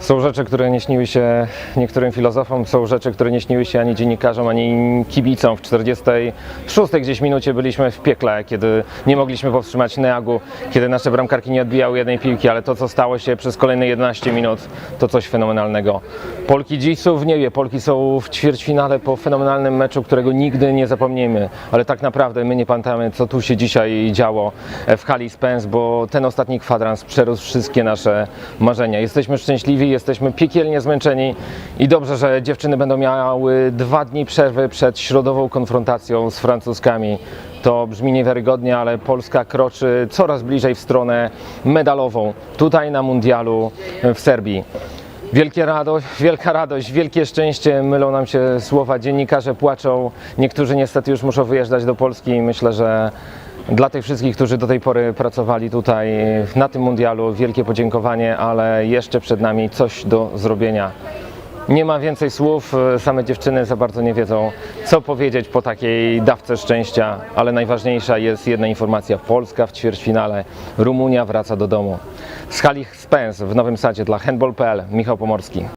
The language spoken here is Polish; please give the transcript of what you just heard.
Są rzeczy, które nie śniły się niektórym filozofom, są rzeczy, które nie śniły się ani dziennikarzom, ani kibicom. W 46 gdzieś minucie byliśmy w piekle, kiedy nie mogliśmy powstrzymać Neagu, kiedy nasze bramkarki nie odbijały jednej piłki, ale to, co stało się przez kolejne 11 minut, to coś fenomenalnego. Polki dziś są w niebie, Polki są w ćwierćfinale po fenomenalnym meczu, którego nigdy nie zapomnimy, ale tak naprawdę my nie pamiętamy, co tu się dzisiaj działo w hali Spence, bo ten ostatni kwadrans przerósł wszystkie nasze marzenia. Jesteśmy szczęśliwi, jesteśmy piekielnie zmęczeni i dobrze, że dziewczyny będą miały dwa dni przerwy przed środową konfrontacją z Francuzkami. To brzmi niewiarygodnie, ale Polska kroczy coraz bliżej w stronę medalową tutaj na mundialu w Serbii. Wielkie radość, wielka radość, wielkie szczęście, mylą nam się słowa, dziennikarze płaczą, niektórzy niestety już muszą wyjeżdżać do Polski i myślę, że dla tych wszystkich, którzy do tej pory pracowali tutaj na tym mundialu, wielkie podziękowanie, ale jeszcze przed nami coś do zrobienia. Nie ma więcej słów, same dziewczyny za bardzo nie wiedzą, co powiedzieć po takiej dawce szczęścia, ale najważniejsza jest jedna informacja: Polska w ćwierćfinale, Rumunia wraca do domu. Z hali Spence w Nowym Sadzie dla handball.pl Michał Pomorski.